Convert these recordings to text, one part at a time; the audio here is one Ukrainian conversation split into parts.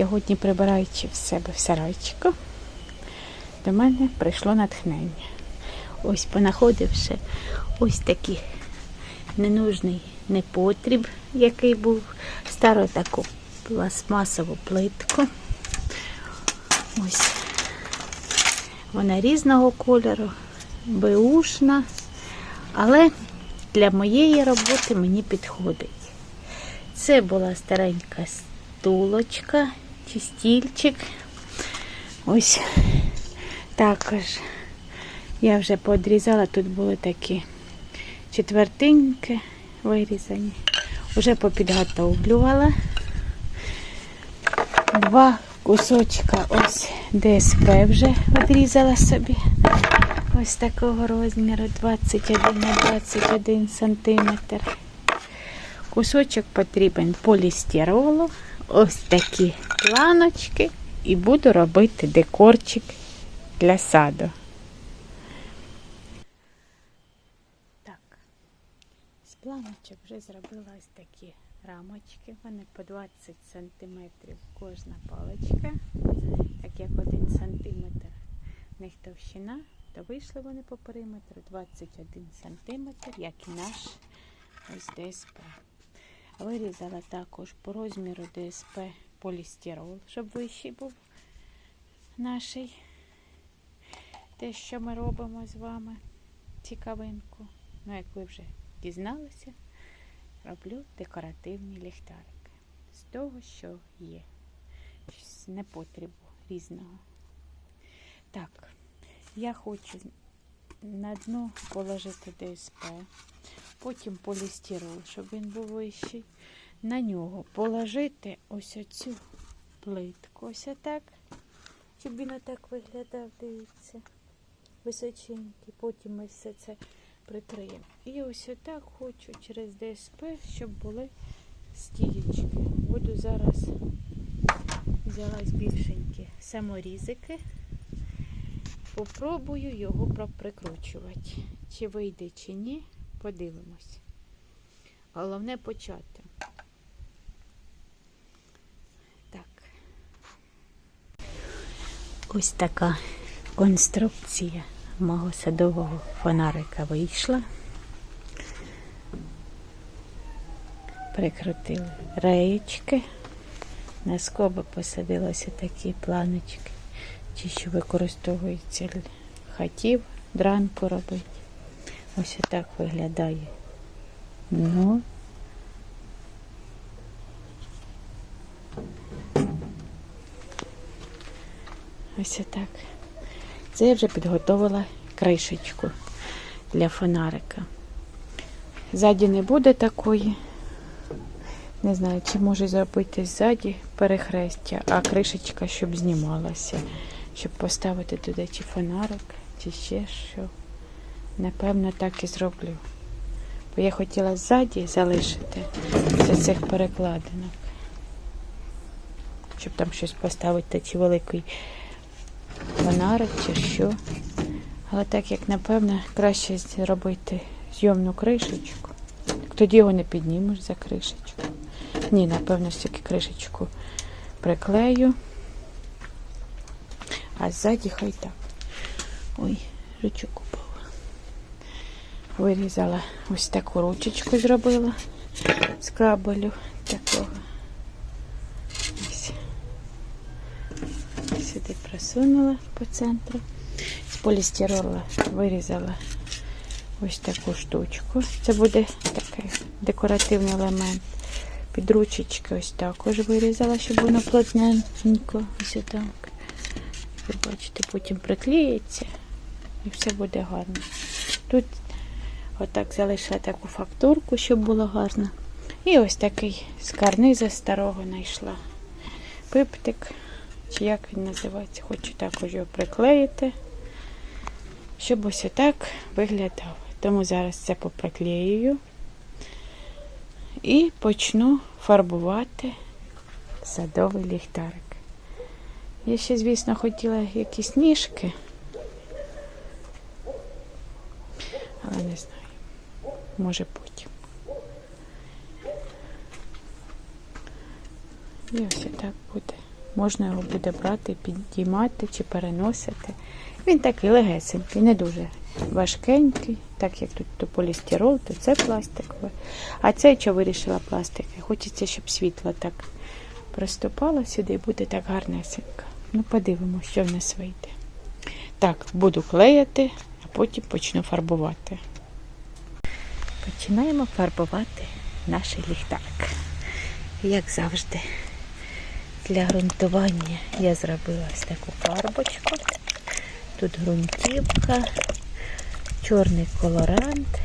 Сьогодні, прибираючи в себе в сарайчику, до мене прийшло натхнення. Ось понаходивши ось такий ненужний непотріб, який був стару таку пластмасову плитку. Ось вона різного кольору, беушна, але для моєї роботи мені підходить. Це була старенька стулочка чи стільчик. Ось також я вже подрізала, тут були такі четвертинки вирізані. Вже попідготовлювала. Два кусочка ось ДСП вже відрізала собі. Ось такого розміру 21 на 21 сантиметр. Кусочок потрібен полістиролу, ось такі планочки, і буду робити декорчик для саду. Так, з планочок вже зробила ось такі рамочки. Вони по 20 см кожна паличка, так як 1 см в них товщина, то вийшли вони по периметру 21 см, як і наш ось ДСП. Вирізала також по розміру ДСП полістирол, щоб вищий був наший. Те, що ми робимо з вами, цікавинку. Ну, як ви вже дізналися, роблю декоративні ліхтарики з того, що є. З непотребу різного. Так, я хочу на дно положити ДСП, потім полістирол, щоб він був вищий. На нього положити ось оцю плитку, ось отак, щоб він отак виглядав, дивіться, височенький. Потім ми все це прикриємо. І ось отак хочу через ДСП, щоб були стієчки. Буду зараз взялась більшенькі саморізики. Попробую його прикручувати. Чи вийде, чи ні, подивимось. Головне почати. Так. Ось така конструкція мого садового фонарика вийшла. Прикрутили реєчки. На скоби посадилися такі планочки, ті, що використовуються хатів, дранку робити. Ось отак виглядає. Ну, ось отак. Це я вже підготовила кришечку для фонарика. Ззаді не буде такої. Не знаю, чи може зробити ззаді перехрестя, а кришечка, щоб знімалася, щоб поставити туди чи фонарик, чи ще що. Напевно, так і зроблю. Бо я хотіла ззаді залишити з цих перекладинок. Щоб там щось поставити, чи великий фонарик, чи що. Але так як, напевно, краще зробити зйомну кришечку. Тоді його не піднімеш за кришечку. Ні, напевно, все-таки кришечку приклею. А ззаді хай так. Ой, ручок упав. Вирізала ось таку ручечку зробила з кабелю такого. Ось. Сюди просунула по центру. З полістирола вирізала ось таку штучку. Це буде такий декоративний елемент. Під ручечки ось також вирізала, щоб воно плотненько ось так. Ви бачите, потім приклеїться і все буде гарно. Тут отак залишила таку фактурку, щоб було гарно. І ось такий з карниза старого знайшла. Пиптик, чи як він називається, хочу також його приклеїти, щоб ось отак виглядав. Тому зараз це поприклеюю і почну фарбувати садовий ліхтарик. Я ще, звісно, хотіла якісь ніжки, але не знаю, може потім. І ось так буде можна його буде брати, підіймати чи переносити. Він такий легесенький, не дуже важкенький, так як тут то полістирол, то це пластикове. А це що вирішила пластикове. Хочеться, щоб світло так проступало сюди і буде так гарнесенько. Ну, подивимося, що в нас вийде. Так, буду клеїти, а потім почну фарбувати. Починаємо фарбувати наш ліхтарик. Як завжди, для ґрунтування я зробила ось таку фарбочку. Тут ґрунтівка, чорний колорант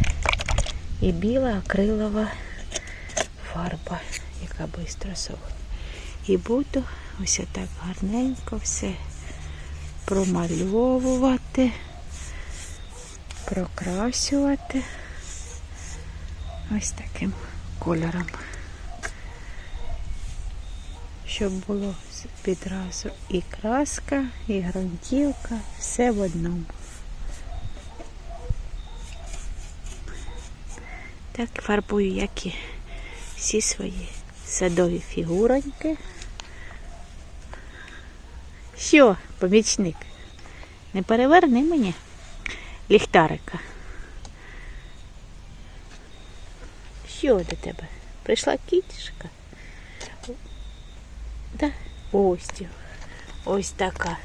і біла акрилова фарба, яка швидко сохне. І буду ось так гарненько все промальовувати, прокрасювати ось таким кольором. Щоб було відразу і краска, і ґрунтівка, все в одному. Так фарбую, як і всі свої садові фігуроньки. Що, помічник? Не переверни мені ліхтарика. Що до тебе? Прийшла кітішка? Да? Ось, ось така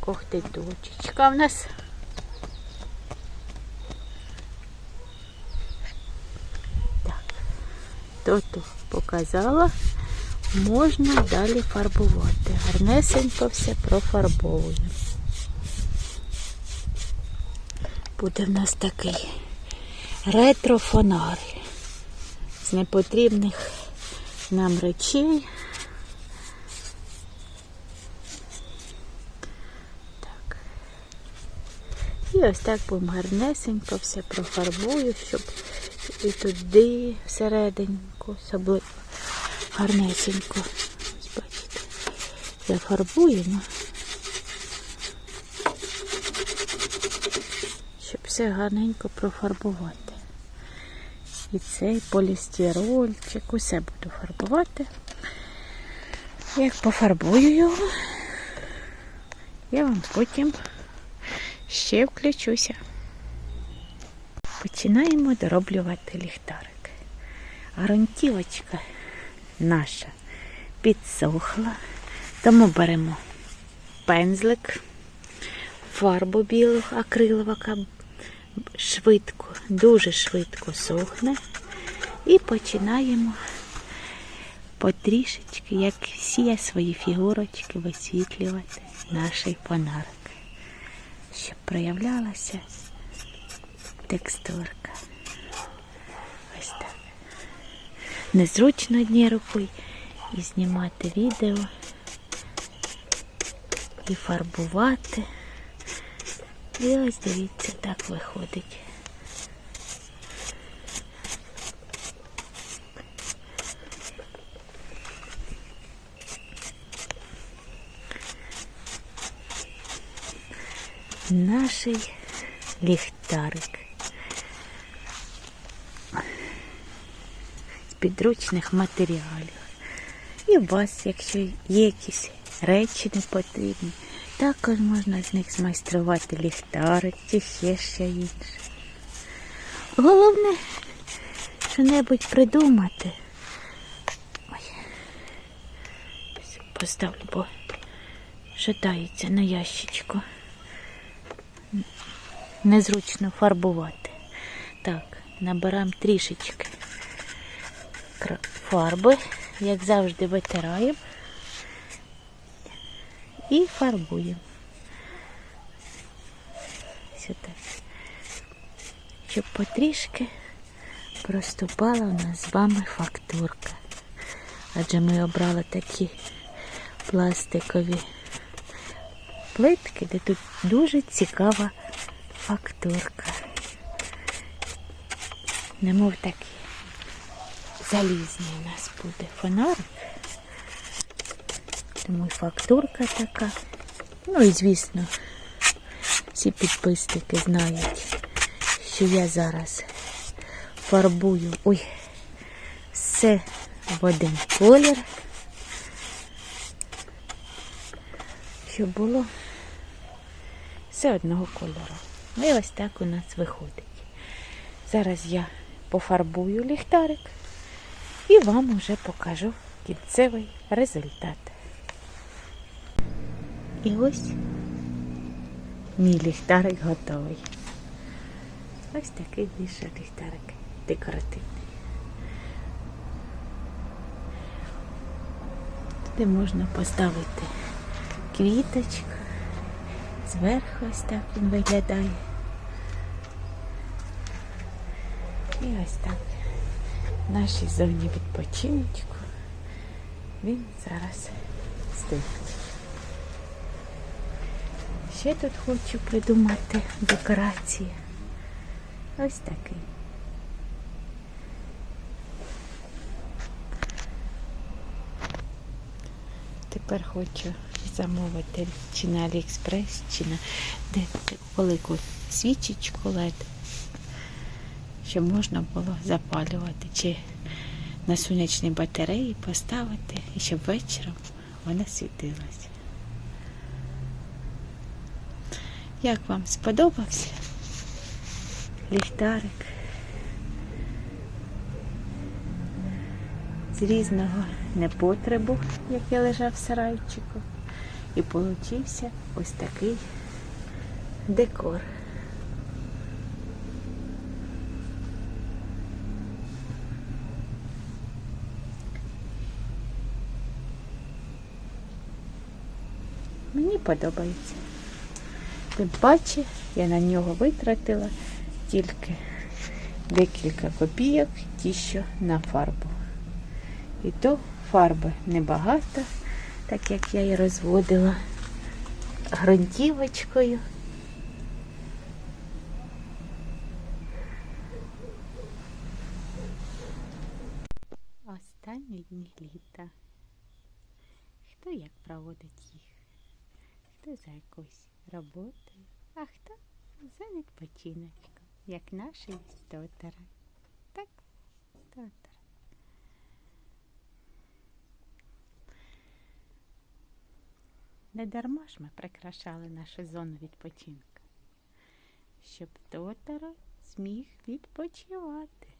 когтеточечка в нас. Так, то-то показала. Можна далі фарбувати. Гарнесенько все профарбовуємо. Буде в нас такий ретро-фонар з непотрібних нам речей. І ось так будемо гарнесенько все профарбую, щоб і туди всерединку особливо гарнесенько. Ось бачите, зафарбуємо, щоб все гарненько профарбувати. І цей полістирольчик, усе буду фарбувати. Як пофарбую його, я вам потім ще включуся. Починаємо дороблювати ліхтарик. Гарантівочка наша підсохла, тому беремо пензлик, фарбу білу акрилова, яка швидко, дуже швидко сохне. І починаємо потрішечки, як всі свої фігурочки, висвітлювати наш фонарик, щоб проявлялася текстурка. Ось так. Незручно однією рукою і знімати відео, і фарбувати. І ось дивіться, так виходить. Наш ліхтарик. З підручних матеріалів. І у вас, якщо є якісь речі не потрібні, також можна з них змайструвати ліхтарик чи ще що інше. Головне, що-небудь придумати. Ой. Поставлю, бо шатається на ящичку. Незручно фарбувати. Так, набираємо трішечки фарби, як завжди витираємо і фарбуємо. Сюди. Щоб потрішки проступала у нас з вами фактурка. Адже ми обрали такі пластикові плитки, де тут дуже цікава фактурка. Немов такий залізний у нас буде фонарик. Тому і фактурка така. Ну і звісно, всі підписники знають, що я зараз фарбую ой, все в один колір. щоб було все одного кольору. Ну і ось так у нас виходить. Зараз я пофарбую ліхтарик і вам уже покажу кінцевий результат. І ось мій ліхтарик готовий. Ось такий більше ліхтарик декоративний. Туди можна поставити квіточку. Зверху ось так він виглядає. І ось так в нашій зоні відпочиночку він зараз стоїть. Ще тут хочу придумати декорації. Ось такий. Тепер хочу замовити чи на Аліекспрес, чи на де велику свічечку LED, щоб можна було запалювати, чи на сонячні батареї поставити, і щоб вечором вона світилася. Як вам сподобався ліхтарик з різного непотребу, який лежав в сарайчику, і получився ось такий декор. Мені подобається. Тим паче я на нього витратила тільки декілька копійок, ті, що на фарбу. І то фарби небагато, так як я її розводила грунтівочкою. Останні дні літа. Хто як проводить їх? Хто за якоюсь роботою, а хто за відпочиночком, як наші тотери. Так, тотери. Не дарма ж ми прикрашали нашу зону відпочинку, щоб доторо зміг відпочивати.